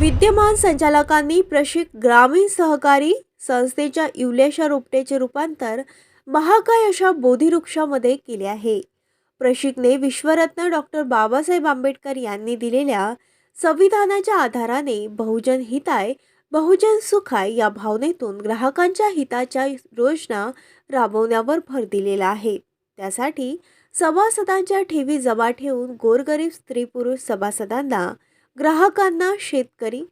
विद्यमान संचालकांनी प्रशिक ग्रामीण सहकारी संस्थेच्या इवल्याशा रोपट्याचे रूपांतर महाकाय अशा बोधिवृक्षामध्ये केले आहे. प्रशिकने विश्वरत्न डॉक्टर बाबासाहेब आंबेडकर यांनी दिलेल्या संविधानाच्या आधाराने बहुजन हिताय बहुजन सुखाय या भावनेतून ग्राहकांच्या हिताच्या योजना राबवण्यावर भर दिलेला आहे. त्यासाठी सभासदांच्या ठेवी जमा ठेवून गोरगरीब स्त्री पुरुष सभासदांना ग्राहकांना शेतकरी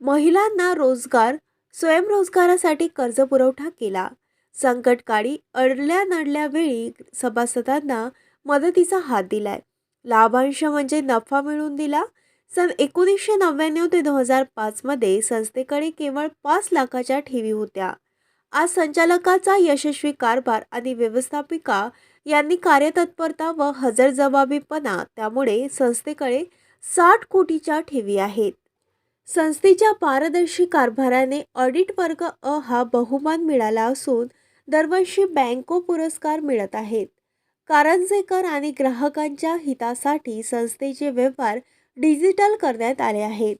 महिलांना रोजगार स्वयंरोजगारासाठी कर्ज पुरवठा केला. संकटकाळी अडल्या नडल्या वेळी सभासदांना मदतीचा हात दिलाय. लाभांश म्हणजे नफा मिळवून दिला. सन एकोणीसशे नव्याण्णव ते दोन हजार पाचमध्ये संस्थेकडे केवळ पाच लाखाच्या ठेवी होत्या. आज संचालकाचा यशस्वी कारभार आणि व्यवस्थापिका यांनी कार्यतत्परता व हजरजबाबीपणा त्यामुळे संस्थेकडे साठ कोटीच्या ठेवी आहेत. संस्थेच्या पारदर्शी कारभाराने ऑडिट वर्ग अ हा बहुमान मिळाला असून दरवर्षी बँको पुरस्कार मिळत आहेत. कारंजेकर आणि ग्राहकांच्या हितासाठी संस्थेचे व्यवहार डिजिटल करण्यात आले आहेत.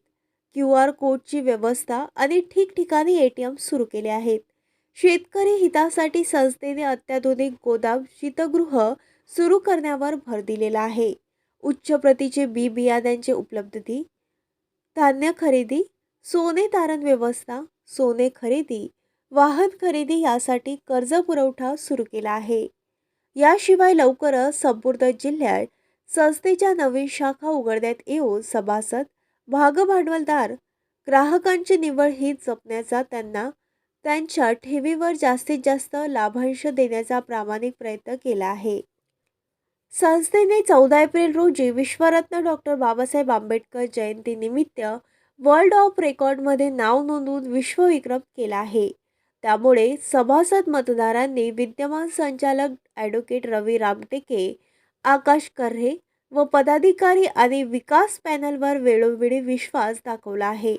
क्यू आर कोडची व्यवस्था आणि ठिकठिकाणी ए टी एम सुरू केले आहेत. शेतकरी हितासाठी संस्थेने अत्याधुनिक गोदाम शीतगृह सुरू करण्यावर भर दिलेला आहे. उच्च प्रतीचे बी बियाण्यांची उपलब्धती धान्य खरेदी सोने तारण व्यवस्था सोने खरेदी वाहन खरेदी यासाठी कर्ज पुरवठा सुरू केला आहे. याशिवाय लवकरच संपूर्ण जिल्ह्यात संस्थेच्या नवीन शाखा उघडण्यात येऊन सभासद भागभांडवलदार ग्राहकांची निवड ही जपण्याचा त्यांना त्यांच्या ठेवीवर जास्तीत जास्त लाभांश देण्याचा प्रामाणिक प्रयत्न केला आहे. संस्थेने चौदा एप्रिल रोजी विश्वरत्न डॉक्टर बाबासाहेब आंबेडकर जयंतीनिमित्त वर्ल्ड ऑफ रेकॉर्डमध्ये नाव नोंदवून विश्वविक्रम केला आहे. त्यामुळे सभासद मतदारांनी विद्यमान संचालक ॲडव्होकेट रवी रामटेके आकाश कर्हे व पदाधिकारी आणि विकास पॅनलवर वेळोवेळी विश्वास दाखवला आहे.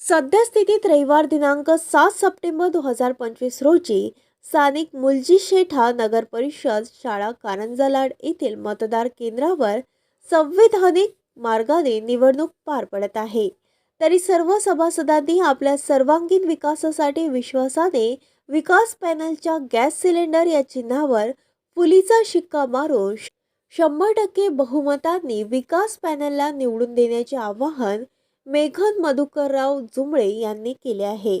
सद्यस्थितीत रविवार दिनांक सात सप्टेंबर दोन हजार पंचवीस रोजी स्थानिक मुलजी शेठा नगर परिषद शाळा कारंजालाड येथील मतदार केंद्रावर संविधानिक मार्गाने निवडणूक पार पडत आहे. तरी सर्व सभासदांनी आपल्या सर्वांगीण विकासासाठी विश्वासाने विकास पॅनलच्या गॅस सिलेंडर या चिन्हावर फुलीचा शिक्का मारून शंभर टक्के बहुमतांनी विकास पॅनलला निवडून देण्याचे आवाहन मेघन मधुकरराव जुमळे यांनी केले आहे.